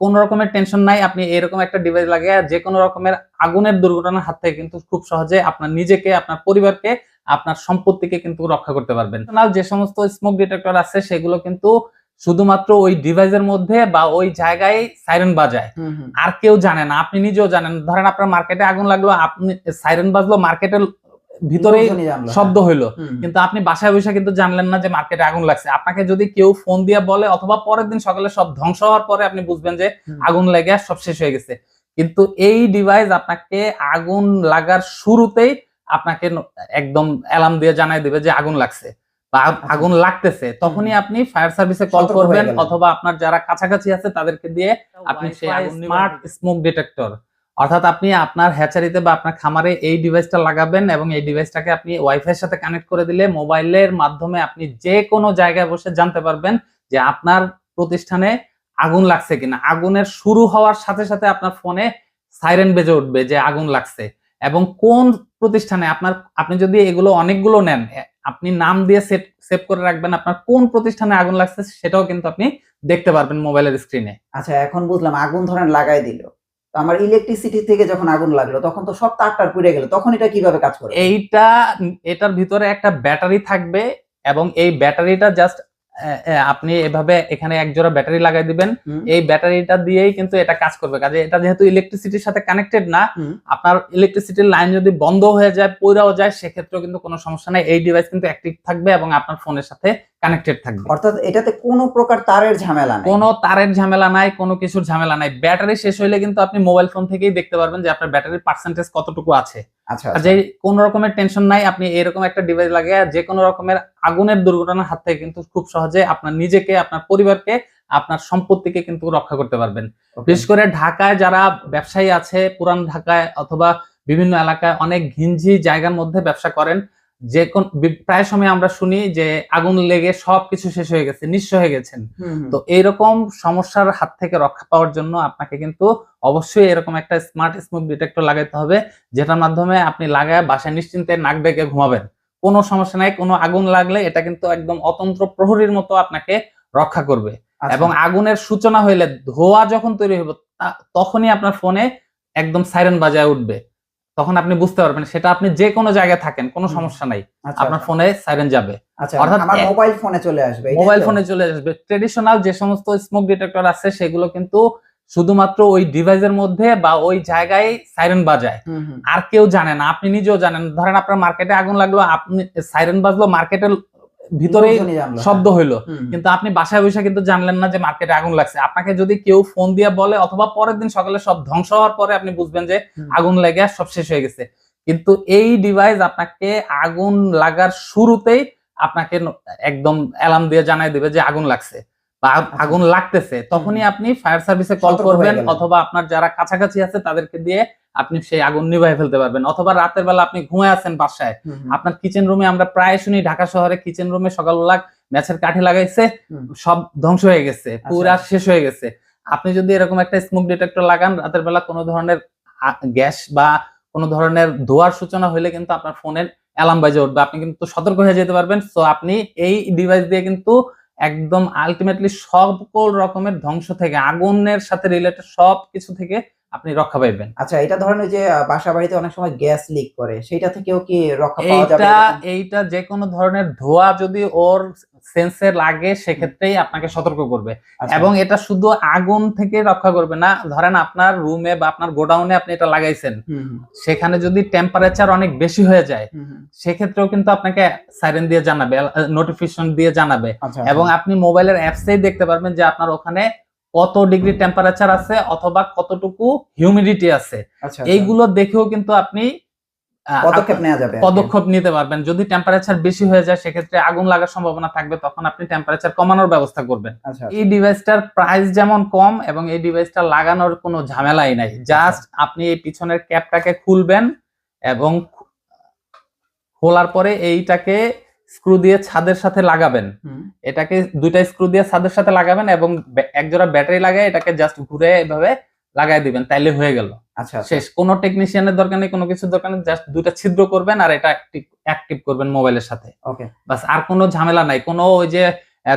কোন রকমের টেনশন নাই আপনি এরকম একটা ডিভাইস লাগিয়ে যে কোনো রকমের আগুনের দুর্ঘটনার হাত থেকে কিন্তু খুব সহজে আপনার নিজেকে আপনার পরিবারকে আপনার সম্পত্তিকে কিন্তু রক্ষা করতে পারবেন। যে সমস্ত স্মোক ডিটেক্টর আছে সেগুলো কিন্তু শুধুমাত্র ওই ডিভাইসের মধ্যে বা ওই জায়গায় সাইরেন বাজায়। আর কেউ জানে না আপনি নিজেও জানেন। ধরেন আপনার মার্কেটে আগুন লাগল আপনি সাইরেন বাজলো মার্কেটের লোকজনই জানলো, শব্দ হইল। হ্যাঁ। কিন্তু আপনি বাসায় বসে কিন্তু জানলেন না যে মার্কেটে আগুন লাগছে। আপনাকে যদি কেউ ফোন দিয়ে বলে অথবা পরের দিন সকালে সব ধ্বংস হওয়ার পরে আপনি বুঝবেন যে আগুন লেগে সব শেষ হয়ে গেছে। কিন্তু এই ডিভাইস আপনাকে আগুন লাগার শুরুতেই আপনাকে একদম অ্যালার্ম দিয়ে জানাই দেবে যে আগুন লাগছে বা আচ্ছা। আগুন লাগতেছে। তখনই আপনি ফায়ার সার্ভিসে কল করবেন অথবা আপনার যারা কাছাকাছি আছে তাদেরকে দিয়ে আপনি সেই স্মার্ট স্মোক ডিটেক্টর অর্থাৎ আপনি আপনার হ্যাচারিতে বা আপনার খামারে এই ডিভাইসটা লাগাবেন এবং এই ডিভাইসটাকে আপনি ওয়াইফাই সাথে কানেক্ট করে দিলে মোবাইলের মাধ্যমে আপনি যে কোনো জায়গায় বসে জানতে পারবেন যে আপনার প্রতিষ্ঠানে আগুন লাগছে কিনা। আগুনের শুরু হওয়ার সাথে সাথে আপনার ফোনে সাইরেন বেজে উঠবে যে আগুন লাগছে এবং কোন প্রতিষ্ঠানে আপনার, আপনি যদি এগুলো অনেকগুলো নেন আপনি নাম দিয়ে সেভ সেভ করে রাখবেন আপনার কোন প্রতিষ্ঠানে আগুন লাগছে সেটাও কিন্তু আপনি দেখতে পারবেন মোবাইলের স্ক্রিনে আচ্ছা এখন বুঝলাম, আগুন ধরেন লাগাই দিল। তো আমার ইলেকট্রিসিটি থেকে যখন আগুন লাগল তখন তো সব তার টার পুড়ে গেল তখন এটা কীভাবে কাজ করে? এইটা এটার ভিতরে একটা ব্যাটারি থাকবে এবং এই ব্যাটারিটা জাস্ট আপনি এভাবে এখানে এক জোড়া ব্যাটারি লাগাই দিবেন। এই ব্যাটারিটা দিয়েই কিন্তু এটা কাজ করবে। কাজে এটা যেহেতু ইলেকট্রিসিটির সাথে কানেক্টেড না আপনার ইলেকট্রিসিটির লাইন যদি বন্ধ হয়ে যায় পইরাও যায় সেক্ষেত্রেও কিন্তু কোনো সমস্যা নাই। এই ডিভাইস কিন্তু অ্যাক্টিভ থাকবে এবং আপনার ফোনের সাথে কানেক্টেড থাকবে। অর্থাৎ এটাতে কোনো প্রকার তারের ঝামেলা নেই। কোনো তারের ঝামেলা নাই কোনো কিছুর ঝামেলা নাই। ব্যাটারি শেষ হইলে কিন্তু আপনি মোবাইল ফোন থেকেই দেখতে পারবেন যে আপনার ব্যাটারির পার্সেন্টেজ কতটুকু আছে। আচ্ছা আর যে কোন রকমের টেনশন নাই আপনি এরকম একটা ডিভাইস লাগিয়ে যে কোনো রকমের আগুনের দুর্ঘটনার হাত থেকে কিন্তু খুব সহজে আপনার নিজেকে আপনার পরিবারকে আপনার সম্পত্তিকে কিন্তু রক্ষা করতে পারবেন। বিশেষ করে ঢাকায় যারা ব্যবসায়ী আছে পুরান ঢাকায় অথবা বিভিন্ন এলাকায় অনেক ঘিঞ্জি জায়গার মধ্যে ব্যবসা করেন যে কোন প্রায় সময় আমরা শুনি যে আগুন লেগে সবকিছু শেষ হয়ে গেছে নিঃস্ব হয়ে গেছেন। তো এইরকম সমস্যার হাত থেকে রক্ষা পাওয়ার জন্য আপনাকে কিন্তু অবশ্যই এরকম একটা স্মার্ট স্মোক ডিটেক্টর লাগাইতে হবে যেটার মাধ্যমে আপনি লাগায় বাসায় নিশ্চিন্তে নাক ডেকে ঘুমাবেন। কোনো সমস্যা নাই কোনো আগুন লাগলে এটা কিন্তু একদম অতন্ত্র প্রহরীর মতো আপনাকে রক্ষা করবে। আচ্ছা, এবং আগুনের সূচনা হইলে ধোঁয়া যখন তৈরি হবে তখনই আপনার ফোনে একদম সাইরেন বাজায় উঠবে। তখন আপনি বুঝতে পারবেন সেটা আপনি যে কোনো জায়গায় থাকেন কোনো সমস্যা নাই। আচ্ছা, আপনার ফোনে সাইরেন যাবে। আচ্ছা অর্থাৎ আমার মোবাইল ফোনে চলে আসবে মোবাইল ফোনে চলে আসবে। ট্রেডিশনাল যে সমস্ত স্মোক ডিটেক্টর আছে সেগুলো কিন্তু শুধুমাত্র ওই ডিভাইসের মধ্যে বা ওই জায়গায় সাইরেন বাজায়। আর কেউ জানে না আপনি নিজেও জানেন। ধরেন আপনার মার্কেটে আগুন লাগল আপনি সাইরেন বাজলো মার্কেটের লোকজনই জানলো, শব্দ হইল। হ্যাঁ। কিন্তু আপনি বাসায় বসে কিন্তু জানলেন না যে মার্কেটে আগুন লাগছে। আপনাকে যদি কেউ ফোন দিয়ে বলে অথবা পরের দিন সকালে সব ধ্বংস হওয়ার পরে আপনি বুঝবেন যে আগুন লেগে সব শেষ হয়ে গেছে। কিন্তু এই ডিভাইস আপনাকে আগুন লাগার শুরুতেই আপনাকে একদম অ্যালার্ম দিয়ে জানাই দেবে যে আগুন লাগছে বা আচ্ছা। আগুন লাগতেছে। তখনই আপনি ফায়ার সার্ভিসে কল করবেন অথবা আপনার যারা কাছাকাছি আছে তাদেরকে দিয়ে আপনি সেই আগুন নিভাই ফেলতে পারবেন। অথবা রাতের বেলা আপনি ঘুমায় আছেন বাসায়। আপনার কিচেন রুমে আমরা প্রায় শুনি ঢাকা শহরে কিচেন রুমে সকালবেলা ম্যাচের কাঠি লাগাইছে সব ধ্বংস হয়ে গেছে আচ্ছা। পুরা শেষ হয়ে গেছে। আপনি যদি এরকম একটা স্মোক ডিটেক্টর লাগান রাতের বেলা কোনো ধরনের গ্যাস বা কোনো ধরনের ধোয়ার সূচনা হলে কিন্তু আপনার ফোনের অ্যালার্ম বাজে উঠবে। আপনি কিন্তু সতর্ক হয়ে যেতে পারবেন। সো আপনি এই ডিভাইস দিয়ে কিন্তু একদম আলটিমেটলি সকল রকমের ধ্বংস থেকে আগুনের সাথে রিলেটেড সব কিছু থেকে আপনি রক্ষা পাইবেন। আচ্ছা এটা ধরেন ওই যে বাসা বাড়িতে অনেক সময় গ্যাস লিক করে সেটা থেকেও কি রক্ষা পাওয়া যাবে এইটা এইটা যে কোনো ধরনের ধোয়া যদি ওর সেন্সে লাগে সেক্ষেত্রেই আপনাকে সতর্ক করবে। আচ্ছা, এবং এটা শুধু আগুন থেকে রক্ষা করবে না ধরেন আপনার রুমে বা আপনার গোডাউনে আপনি এটা লাগাইছেন সেখানে যদি টেম্পারেচার অনেক বেশি হয়ে যায়। সেক্ষেত্রেও কিন্তু আপনাকে সাইরেন দিয়ে জানাবে নোটিফিকেশন দিয়ে জানাবে। আচ্ছা এবং আপনি মোবাইলের অ্যাপসেই দেখতে পারবেন যে আপনার ওখানে কত ডিগ্রি টেম্পারেচার আছে অথবা কতটুকু হিউমিডিটি আছে? আচ্ছা, আচ্ছা। এইগুলো দেখেও কিন্তু আপনি পদক্ষেপ নেওয়া যাবে পদক্ষেপ নিতে পারবেন। যদি টেম্পারেচার বেশি হয়ে যায় সেক্ষেত্রে আগুন লাগার সম্ভাবনা থাকবে তখন আপনি টেম্পারেচার কমানোর ব্যবস্থা করবেন। আচ্ছা এই ডিভাইসটার প্রাইস যেমন কম এবং এই ডিভাইসটা লাগানোর কোনো ঝামেলাই নাই। জাস্ট আপনি এই পিছনের ক্যাপটাকে খুলবেন এবং খোলার পরে এইটাকে স্ক্রু দিয়ে ছাদের সাথে লাগাবেন। হুম, এটাকে দুইটা স্ক্রু দিয়ে ছাদের সাথে লাগাবেন এবং বে- একজোড়া ব্যাটারি লাগায় এটাকে জাস্ট ঘুরে এভাবে লাগাই দিবেন তাইলে হয়ে গেল। আচ্ছা আচ্ছা। শেষ। কোনো টেকনিশিয়ানের দরকার নেই কোনো কিছুর দরকার নেই জাস্ট দুইটা ছিদ্র করবেন আর এটা অ্যাক্টিভ করবেন মোবাইলের সাথে। ওকে বাস আর কোনো ঝামেলা নাই। কোনো ওই যে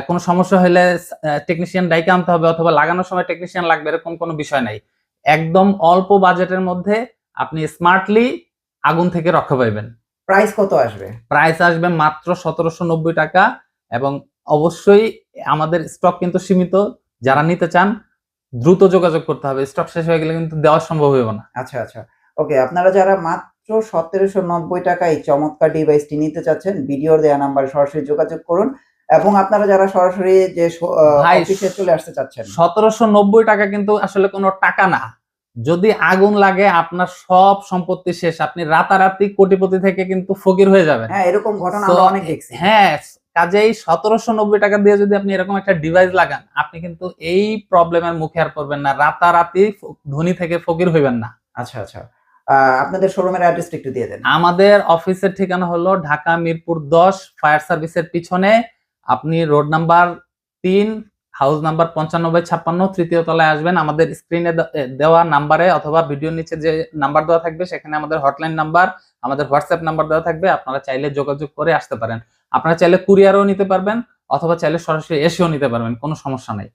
কোনো সমস্যা হলে টেকনিশিয়ান ডাইকে আনতে হবে অথবা লাগানোর সময় টেকনিশিয়ান লাগবে এরকম কোনো বিষয় নাই। একদম অল্প বাজেটের মধ্যে আপনি স্মার্টলি আগুন থেকে রক্ষা পাইবেন। প্রাইস কত আসবে? প্রাইস আসবে মাত্র সতেরোশো নব্বই টাকা এবং অবশ্যই আমাদের স্টক কিন্তু সীমিত। যারা নিতে চান দ্রুত যোগাযোগ করতে হবে। স্টক শেষ হয়ে গেলে কিন্তু দেওয়া সম্ভব হবে না। আচ্ছা আচ্ছা। ওকে আপনারা যারা মাত্র সতেরোশো নব্বই টাকায় চমৎকার ডিভাইসটি নিতে চাচ্ছেন ভিডিওর দেওয়া নাম্বারে সরাসরি যোগাযোগ করুন। এবং আপনারা যারা সরাসরি যে অফিসে চলে আসতে চাচ্ছেন। সতেরোশো নব্বই টাকা কিন্তু আসলে কোনো টাকা না। যদি আগুন লাগে আপনার সব সম্পত্তি শেষ। আপনি রাতারাতি কোটিপতি থেকে কিন্তু ফকির হয়ে যাবেন। হ্যাঁ এরকম ঘটনা আমরা অনেক দেখছি। হ্যাঁ কাজেই সতেরোশো নব্বই টাকা দিয়ে যদি আপনি এরকম একটা ডিভাইস লাগান আপনি কিন্তু এই প্রবলেমের মুখে আর পড়বেন না। রাতারাতি ধনী থেকে ফকির হইবেন না। আচ্ছা আচ্ছা। আপনাদের শোরুমের অ্যাড্রেসটা একটু দিয়ে দেন। আমাদের অফিসের ঠিকানা হলো ঢাকা মিরপুর দশ ফায়ার সার্ভিসের পিছনে। আপনি রোড নাম্বার তিন হাউস নাম্বার পঞ্চানব্বই ছাপ্পান্ন তৃতীয় তলায় আসবেন। আমাদের স্ক্রিনে দেওয়া নাম্বারে অথবা ভিডিওর নিচে যে নাম্বার দেওয়া থাকবে সেখানে আমাদের হটলাইন নাম্বার আমাদের হোয়াটসঅ্যাপ নাম্বার দেওয়া থাকবে। আপনারা চাইলে যোগাযোগ করে আসতে পারেন। আপনারা চাইলে কুরিয়ারও নিতে পারবেন অথবা চাইলে সরাসরি এসেও নিতে পারবেন কোনো সমস্যা নেই।